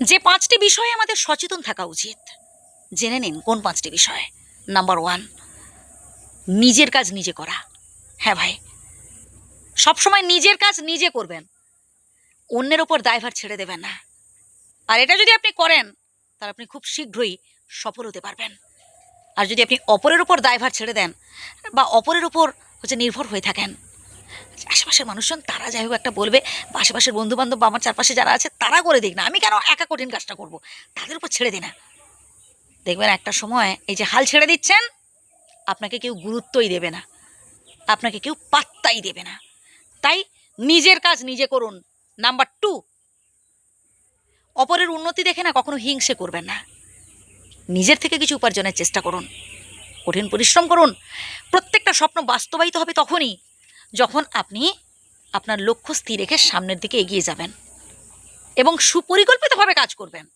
যে পাঁচটি বিষয়ে আমাদের সচেতন থাকা উচিত। জেনে নিন কোন পাঁচটি বিষয়। নাম্বার ওয়ান নিজের কাজ নিজে করা। হ্যাঁ ভাই, সবসময় নিজের কাজ নিজে করবেন। অন্যের ওপর দায়ভার ছেড়ে দেবেন না। আর এটা যদি আপনি করেন, তাহলে আপনি খুব শীঘ্রই সফল হতে পারবেন। আর যদি আপনি অপরের ওপর দায়ভার ছেড়ে দেন, বা অপরের ওপর হচ্ছে নির্ভর হয়ে থাকেন আশেপাশের মানুষজন, তারা যাই হোক একটা বলবে, বা আশেপাশের বন্ধু বান্ধব বা আমার চারপাশে যারা আছে, তারা করে দিক না। আমি কেন একা কঠিন কাজটা করব? তাদের উপর ছেড়ে দিই না। দেখবেন একটা সময় এই যে হাল ছেড়ে দিচ্ছেন, আপনাকে কেউ গুরুত্বই দেবে না। আপনাকে কেউ পাত্তাই দেবে না। তাই নিজের কাজ নিজে করুন। নাম্বার টু, অপরের উন্নতি দেখে না কখনো হিংসে করবেন না। নিজের থেকে কিছু উপার্জনের চেষ্টা করুন। কঠিন পরিশ্রম করুন। প্রত্যেকটা স্বপ্ন বাস্তবায়িত হবে তখনই। যখন আপনি আপনার লক্ষ্য স্থির রেখে সামনের দিকে এগিয়ে যাবেন এবং সুপরিকল্পিতভাবে কাজ করবেন,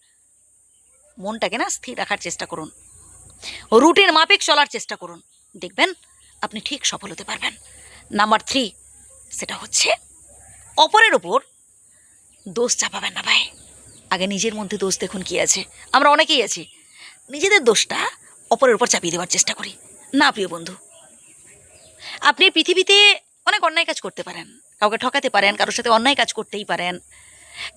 মনটাকে না স্থির রাখার চেষ্টা করুন। রুটিন মাফিক চলার চেষ্টা করুন। দেখবেন আপনি ঠিক সফল হতে পারবেন। নাম্বার থ্রি সেটা হচ্ছে অপরের ওপর দোষ চাপাবেন না ভাই। আগে নিজের মধ্যে দোষ দেখুন কি আছে। আমরা অনেকেই আছি। নিজেদের দোষটা অপরের উপর চাপিয়ে দেওয়ার চেষ্টা করি। না, প্রিয় বন্ধু, আপনি পৃথিবীতে অনেক অন্যায় কাজ করতে পারেন। কাউকে ঠকাতে পারেন, কারোর সাথে অন্যায় কাজ করতেই পারেন।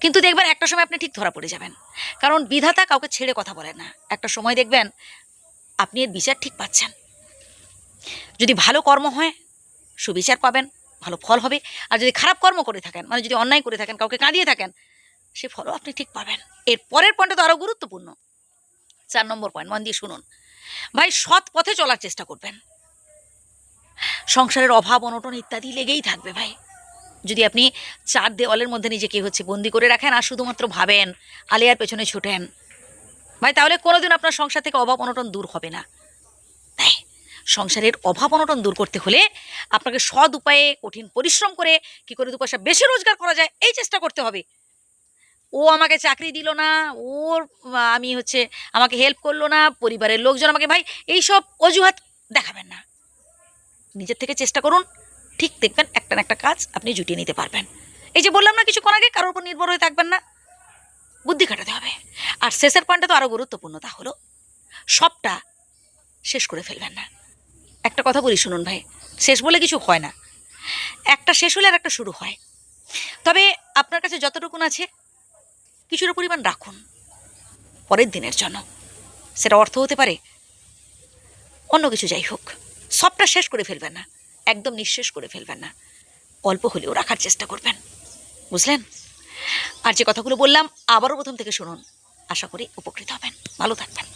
কিন্তু দেখবেন একটা সময় আপনি ঠিক ধরা পড়ে যাবেন। কারণ বিধাতা কাউকে ছেড়ে কথা বলে না। একটা সময় দেখবেন আপনি এর বিচার ঠিক পাচ্ছেন। যদি ভালো কর্ম হয়, সুবিচার পাবেন, ভালো ফল হবে। আর যদি খারাপ কর্ম করে থাকেন মানে যদি অন্যায় করে থাকেন, কাউকে কাঁদিয়ে থাকেন, সে ফলও আপনি ঠিক পাবেন। এর পরের পয়েন্টটা তো আরও গুরুত্বপূর্ণ। চার নম্বর পয়েন্ট মন দিয়ে শুনুন। ভাই, সৎ পথে চলার চেষ্টা করবেন। সংসারের অভাব, অনটন ইত্যাদি লেগেই থাকবে ভাই। যদি আপনি চার দেওয়ালের মধ্যে নিজেকে হচ্ছে বন্দি করে রাখেন আর শুধুমাত্র ভাবেন, আলিয়ার পেছনে ছুটেন, ভাই তাহলে কোনোদিন আপনার সংসার থেকে অভাব, অনটন দূর হবে না। তাই সংসারের অভাব, অনটন দূর করতে হলে আপনাকে সৎ উপায়ে, কঠিন পরিশ্রম করে কি করে দু পয়সা বেশি রোজগার করা যায়, এই চেষ্টা করতে হবে। ও আমাকে চাকরি দিল না, ওর আমি হচ্ছে আমাকে হেল্প করল না, পরিবারের লোকজন আমাকে, ভাই, এইসব অজুহাত দেখাবেন না। নিজের থেকে চেষ্টা করুন, ঠিক দেখবেন একটা না একটা কাজ আপনি জুটিয়ে নিতে পারবেন। এই যে বললাম না কিছুক্ষণ আগে, কারোর উপর নির্ভর হয়ে থাকবেন না। বুদ্ধি খাটাতে হবে। আর শেষের পয়েন্টটা তো আরও গুরুত্বপূর্ণ, তা হলো সবটা শেষ করে ফেলবেন না। একটা কথা বলি শুনুন ভাই, শেষ বলে কিছু হয় না। একটা শেষ হলে আর একটা শুরু হয়। তবে আপনার কাছে যতটুকুন আছে, কিছুটা পরিমাণ রাখুন পরের দিনের জন্য। সেটা অর্থ হতে পারে অন্য কিছু যাই হোক। সবটা শেষ করে ফেলবেন না। একদম নিঃশেষ করে ফেলবেন না। অল্প হলেও রাখার চেষ্টা করবেন। বুঝলেন? আর যে কথাগুলো বললাম, আবারও প্রথম থেকে শুনুন। আশা করি উপকৃত হবেন। ভালো থাকবেন।